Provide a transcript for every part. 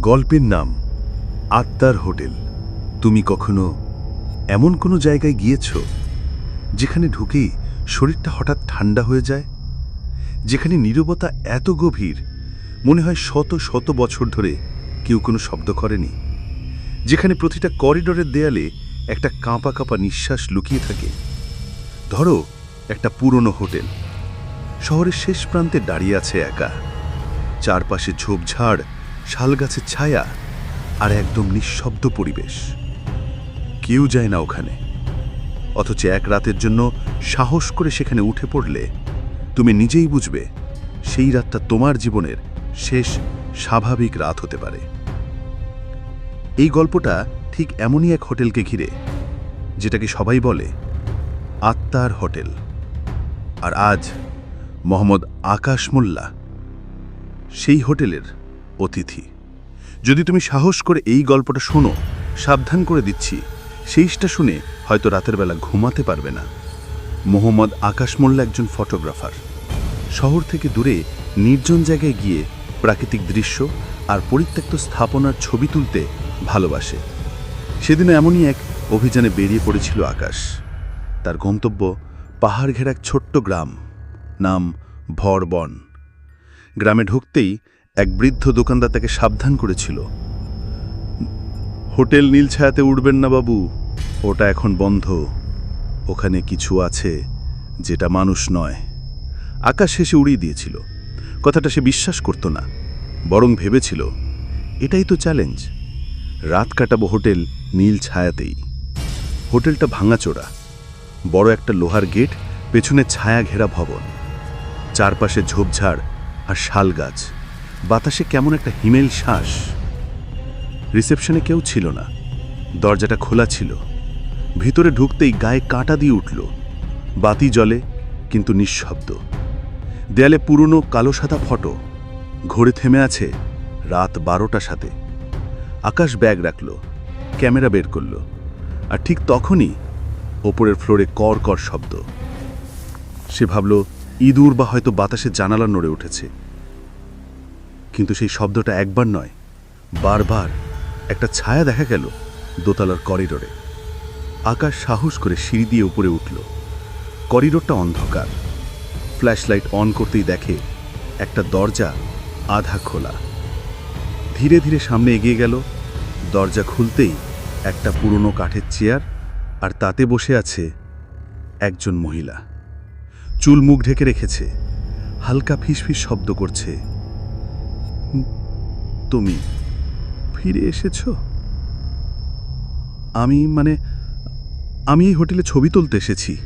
গল্পের নাম, আত্মার হোটেল। তুমি কখনো এমন কোনো জায়গায় গিয়েছ যেখানে ঢুকেই শরীরটা হঠাৎ ঠান্ডা হয়ে যায়? যেখানে নীরবতা এত গভীর, মনে হয় শত শত বছর ধরে কেউ কোনো শব্দ করেনি? যেখানে প্রতিটা করিডোরের দেয়ালে একটা কাঁপা কাঁপা নিঃশ্বাস লুকিয়ে থাকে। ধরো, একটা পুরনো হোটেল। শহরের শেষ প্রান্তে দাঁড়িয়ে আছে একা। চারপাশে ঝোপঝাড় শালগাছের ছায়া আর একদম নিঃশব্দ পরিবেশ। কেউ যায় না ওখানে। অথচ এক রাতের জন্য সাহস করে সেখানে উঠে পড়লে তুমি নিজেই বুঝবে, সেই রাতটা তোমার জীবনের শেষ স্বাভাবিক রাত হতে পারে। এই গল্পটা ঠিক এমনই এক হোটেলকে ঘিরে, যেটাকে সবাই বলে আত্মার হোটেল। আর আজ মোহাম্মদ আকাশ মোল্লা সেই হোটেলের অতিথি। যদি তুমি সাহস করে এই গল্পটা শোনো, সাবধান করে দিচ্ছি। সেইটা শুনে হয়তো রাতের বেলা ঘুমাতে পারবে না। মোহাম্মদ আকাশ মোল্লা একজন ফটোগ্রাফার। শহর থেকে দূরে, নির্জন জায়গায় গিয়ে প্রাকৃতিক দৃশ্য আর পরিত্যক্ত স্থাপনার ছবি তুলতে ভালোবাসে। সেদিন এমনই এক অভিযানে বেরিয়ে পড়েছিল আকাশ। তার গন্তব্য পাহাড় ঘেরা এক ছোট্ট গ্রাম, নাম ভরবন। গ্রামে ঢুকতেই এক বৃদ্ধ দোকানদার তাকে সাবধান করেছিল। হোটেল নীলছায়াতে উঠবেন না বাবু, ওটা এখন বন্ধ। ওখানে কিছু আছে যেটা মানুষ নয়। আকাশ শেষে উড়িয়ে দিয়েছিল। কথাটা সে বিশ্বাস করত না, বরং ভেবেছিল, এটাই তো চ্যালেঞ্জ। রাত কাটাবো হোটেল নীল ছায়াতেই হোটেলটা ভাঙাচোরা। বড় একটা লোহার গেট, পেছনে ছায়া ঘেরা ভবন। চারপাশে ঝোপঝাড় আর শাল গাছ। বাতাসে কেমন একটা হিমেল শ্বাস। রিসেপশনে কেউ ছিল না। দরজাটা খোলা ছিল। ভিতরে ঢুকতেই গায়ে কাঁটা দিয়ে উঠল। বাতি জলে কিন্তু নিঃশব্দ। দেয়ালে পুরনো কালো সাদা ফটো। ঘোরে থেমে আছে রাত বারোটা সাথে। আকাশ ব্যাগ রাখল, ক্যামেরা বের করল। আর ঠিক তখনই ওপরের ফ্লোরে কর কর শব্দ। সে ভাবল, ইঁদুর বা হয়তো বাতাসে জানালা নড়ে উঠেছে। কিন্তু সেই শব্দটা একবার নয় বারবার একটা ছায়া দেখা গেল দোতলার করিডোরে। আকাশ সাহস করে সিঁড়ি দিয়ে উপরে উঠল। করিডোরটা অন্ধকার। ফ্ল্যাশলাইট অন করতেই দেখে একটা দরজা আধা খোলা। ধীরে ধীরে সামনে এগিয়ে গেল দরজা খুলতেই একটা পুরনো কাঠের চেয়ার আর তাতে বসে আছে একজন মহিলা। চুল মুখ ঢেকে রেখেছে হালকা ফিসফিস শব্দ করছে। "হুম, তুমি ফিরে এসেছ? আমি মানে আমি এই হোটেলে ছবি তুলতে এসেছি।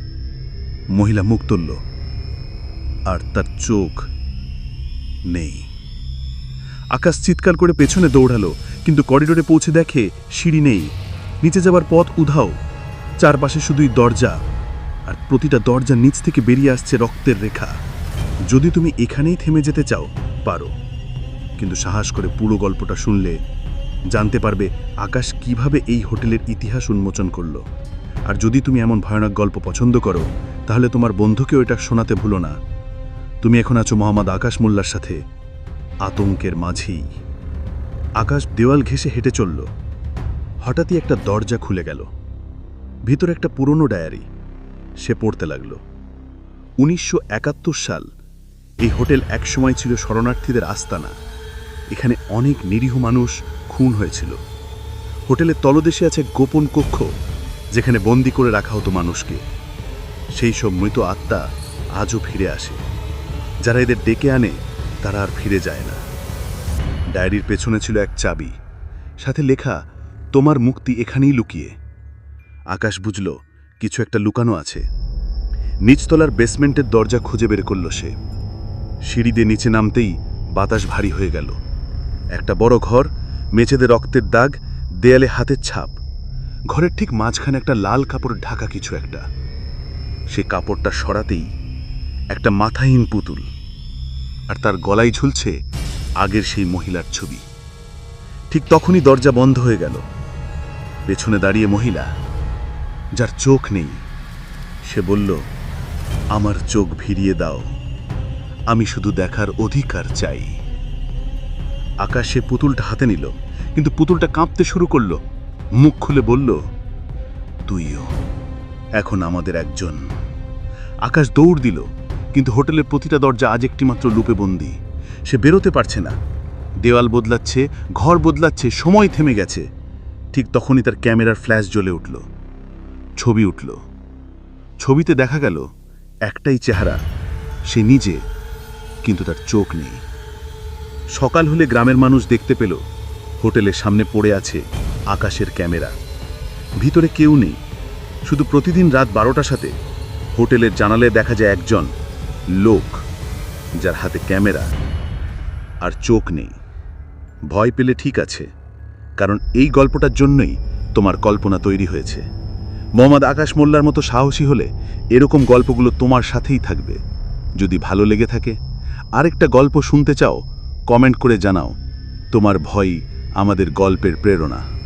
মহিলা মুখ তুলল। আর তার চোখ নেই। আকাশ চিৎকার করে পেছনে দৌড়ালো, কিন্তু করিডোরে পৌঁছে দেখে সিঁড়ি নেই। নিচে যাবার পথ উধাও। চারপাশে শুধুই দরজা, আর প্রতিটা দরজার নিচ থেকে বেরিয়ে আসছে রক্তের রেখা। যদি তুমি এখানেই থেমে যেতে চাও, পারো। কিন্তু সাহস করে পুরো গল্পটা শুনলে জানতে পারবে আকাশ কীভাবে এই হোটেলের ইতিহাস উন্মোচন করল। আর যদি তুমি এমন ভয়ানক গল্প পছন্দ করো, তাহলে তোমার বন্ধুকেও এটা শোনাতে ভুলো না। তুমি এখন আছো মোহাম্মদ আকাশ মোল্লার সাথে, আতঙ্কের মাঝেই। আকাশ দেওয়াল ঘেঁষে হেঁটে চলল। হঠাৎই একটা দরজা খুলে গেল। ভিতরে একটা পুরনো ডায়েরি। সে পড়তে লাগল। উনিশশো একাত্তর সাল। এই হোটেল একসময় ছিল শরণার্থীদের আস্তানা। এখানে অনেক নিরীহ মানুষ খুন হয়েছিল। হোটেলের তলদেশে আছে গোপন কক্ষ, যেখানে বন্দি করে রাখা হতো মানুষকে। সেই সব মৃত আত্মা আজও ফিরে আসে। যারা এদের ডেকে আনে, তারা আর ফিরে যায় না। ডায়েরির পেছনে ছিল এক চাবি। সাথে লেখা, তোমার মুক্তি এখানেই লুকিয়ে। আকাশ বুঝল, কিছু একটা লুকানো আছে। নিচতলার বেসমেন্টের দরজা খুঁজে বের করল সে। সিঁড়ি দিয়ে নিচে নামতেই বাতাস ভারী হয়ে গেল। একটা বড় ঘর, মেঝেতে রক্তের দাগ, দেয়ালে হাতের ছাপ। ঘরের ঠিক মাঝখানে একটা লাল কাপড় ঢাকা কিছু একটা। সে কাপড়টা সরাতেই একটা মাথাহীন পুতুল, আর তার গলায় ঝুলছে আগের সেই মহিলার ছবি। ঠিক তখনই দরজা বন্ধ হয়ে গেল। পেছনে দাঁড়িয়ে মহিলা, যার চোখ নেই, সে বলল, আমার চোখ ভিড়িয়ে দাও। আমি শুধু দেখার অধিকার চাই। আকাশ পুতুলটা হাতে নিল, কিন্তু পুতুলটা কাঁপতে শুরু করল। মুখ খুলে বলল, তুইও, এখন আমাদের একজন। আকাশ দৌড় দিল, কিন্তু হোটেলের প্রতিটা দরজা আজ একটি মাত্র লুপে বন্দি। সে বেরোতে পারছে না। দেওয়াল বদলাচ্ছে, ঘর বদলাচ্ছে, সময় থেমে গেছে। ঠিক তখনই তার ক্যামেরার ফ্ল্যাশ জ্বলে উঠল। ছবি উঠল। ছবিতে দেখা গেল, একটাই চেহারা, সে নিজে, কিন্তু তার চোখ নেই। সকাল হলে গ্রামের মানুষ দেখতে পেল। হোটেলের সামনে পড়ে আছে আকাশের ক্যামেরা। ভিতরে কেউ নেই। শুধু প্রতিদিন রাত বারোটার সাথে হোটেলের জানালে দেখা যায় একজন লোক, যার হাতে ক্যামেরা আর চোখ নেই। ভয় পেলে ঠিক আছে, কারণ এই গল্পটার জন্যই তোমার কল্পনা তৈরি হয়েছে। মোহাম্মদ আকাশ মোল্লার মতো সাহসী হলে এরকম গল্পগুলো তোমার সাথেই থাকবে। যদি ভালো লেগে থাকে, আরেকটা গল্প শুনতে চাও কমেন্ট করে জানাও। তোমার ভয়ই আমাদের গল্পের প্রেরণা।